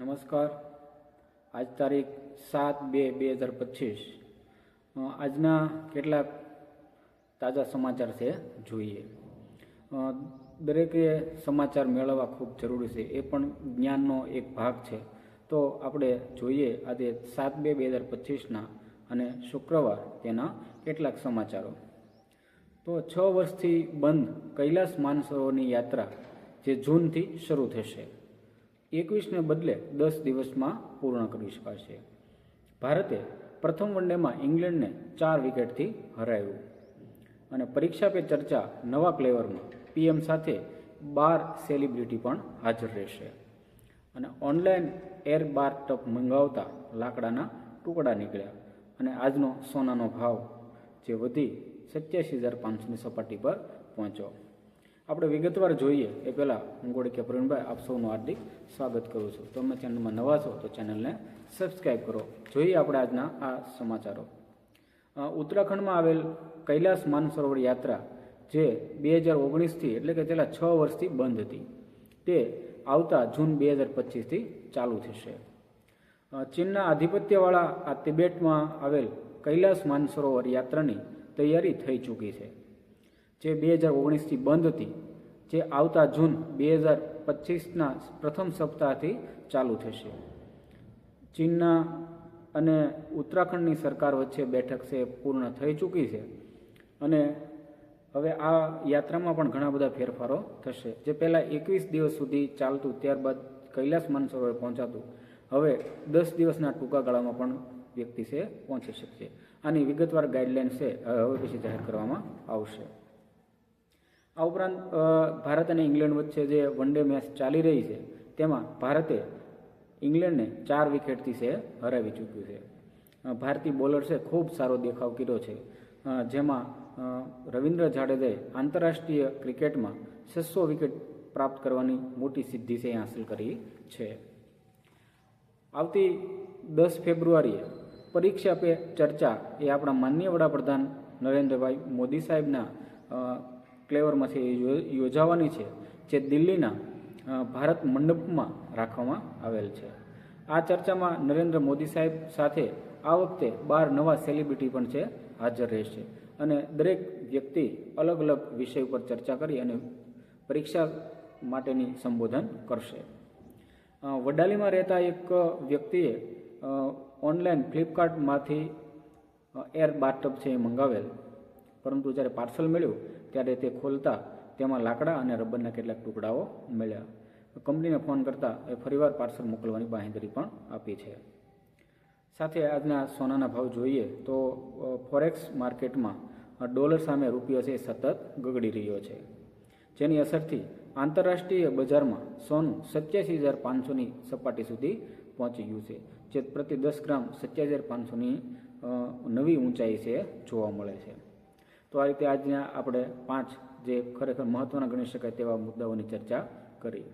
નમસ્કાર. આજ તારીખ સાત બે બે હજાર પચીસ. આજના કેટલાક તાજા સમાચાર છે જોઈએ. દરેકે સમાચાર મેળવવા ખૂબ જરૂરી છે. એ પણ જ્ઞાનનો એક ભાગ છે. તો આપણે જોઈએ આજે સાત બે બે હજાર પચીસના અને શુક્રવાર તેના કેટલાક સમાચારો. તો છ વર્ષથી બંધ કૈલાસ માનસરોવરની યાત્રા જે જૂનથી શરૂ થશે. એકવીસને બદલે દસ દિવસમાં પૂર્ણ કરી શકાશે. ભારતે પ્રથમ વનડેમાં ઇંગ્લેન્ડને ચાર વિકેટથી હરાવ્યું. અને પરીક્ષા પે ચર્ચા નવા ક્લેવરમાં પીએમ સાથે બાર સેલિબ્રિટી પણ હાજર રહેશે. અને ઓનલાઈન એર બાર ટપ મંગાવતા લાકડાના ટુકડા નીકળ્યા. અને આજનો સોનાનો ભાવ જે વધી સત્યાસી હજાર પાંચસોની સપાટી પર પહોંચ્યો. આપણે વિગતવાર જોઈએ. એ પહેલાં હું ગોળકિયા પ્રવીણભાઈ, આપ સૌનું હાર્દિક સ્વાગત કરું છું. તમે ચેનલમાં નવા છો તો ચેનલને સબસ્ક્રાઈબ કરો. જોઈએ આપણે આજના આ સમાચારો. ઉત્તરાખંડમાં આવેલ કૈલાસ માનસરોવર યાત્રા, જે બે હજાર ઓગણીસથી એટલે કે છેલ્લા છ વર્ષથી બંધ હતી. તે આવતા જૂન બે હજાર પચીસથી ચાલુ થશે. ચીનના આધિપત્યવાળા આ તિબેટમાં આવેલ કૈલાસ માનસરોવર યાત્રાની તૈયારી થઈ ચૂકી છે. જે બે હજાર ઓગણીસથી બંધ હતી, જે આવતા જૂન બે હજાર પચીસના પ્રથમ સપ્તાહથી ચાલુ થશે. ચીનના અને ઉત્તરાખંડની સરકાર વચ્ચે બેઠક છે પૂર્ણ થઈ ચૂકી છે. અને હવે આ યાત્રામાં પણ ઘણા બધા ફેરફારો થશે. જે પહેલાં એકવીસ દિવસ સુધી ચાલતું, ત્યારબાદ કૈલાસ માનસરોવર પહોંચાતું, હવે દસ દિવસના ટૂંકા ગાળામાં પણ વ્યક્તિ છે પહોંચી શકશે. આની વિગતવાર ગાઈડલાઇન છે હવે પછી જાહેર કરવામાં આવશે. આ ઉપરાંત ભારત અને ઇંગ્લેન્ડ વચ્ચે જે વન ડે મેચ ચાલી રહી છે, તેમાં ભારતે ઇંગ્લેન્ડને ચાર વિકેટથી છે હરાવી ચૂક્યું છે. ભારતીય બોલર્સે ખૂબ સારો દેખાવ કર્યો છે. જેમાં રવિન્દ્ર જાડેજાએ આંતરરાષ્ટ્રીય ક્રિકેટમાં છસો વિકેટ પ્રાપ્ત કરવાની મોટી સિદ્ધિ છે હાંસિલ કરી છે. આવતી દસ ફેબ્રુઆરીએ પરીક્ષા પે ચર્ચા એ આપણા માન્ય વડાપ્રધાન નરેન્દ્રભાઈ મોદી સાહેબના ક્લેવરમાંથી યોજાવાની છે, જે દિલ્હીના ભારત મંડપમાં રાખવામાં આવેલ છે. આ ચર્ચામાં નરેન્દ્ર મોદી સાહેબ સાથે આ વખતે બાર નવા સેલિબ્રિટી પણ છે, હાજર રહેશે. અને દરેક વ્યક્તિ અલગ અલગ વિષય ઉપર ચર્ચા કરી અને પરીક્ષા માટેની સંબોધન કરશે. વડાલીમાં રહેતા એક વ્યક્તિએ ઓનલાઈન ફ્લિપકાર્ટમાંથી એર બાથટબ છે એ મંગાવેલ. પરંતુ જ્યારે પાર્સલ મળ્યું ત્યારે તે ખોલતા તેમાં લાકડા અને રબરના કેટલાક ટુકડાઓ મળ્યા. કંપનીને ફોન કરતાં એ ફરીવાર પાર્સલ મોકલવાની બાંહેધરી પણ આપી છે. સાથે આજના સોનાના ભાવ જોઈએ તો ફોરેક્સ માર્કેટમાં ડોલર સામે રૂપિયો છે સતત ગગડી રહ્યો છે. જેની અસરથી આંતરરાષ્ટ્રીય બજારમાં સોનું સત્યાસી હજાર પાંચસોની સપાટી સુધી પહોંચી ગયું છે, જે પ્રતિ દસ ગ્રામ સત્યાસી હજાર પાંચસોની નવી ઊંચાઈ છે જોવા મળે છે. તો આ રીતે આજના આપણે પાંચ જે ખરેખર મહત્ત્વના ગણી શકાય તેવા મુદ્દાઓની ચર્ચા કરી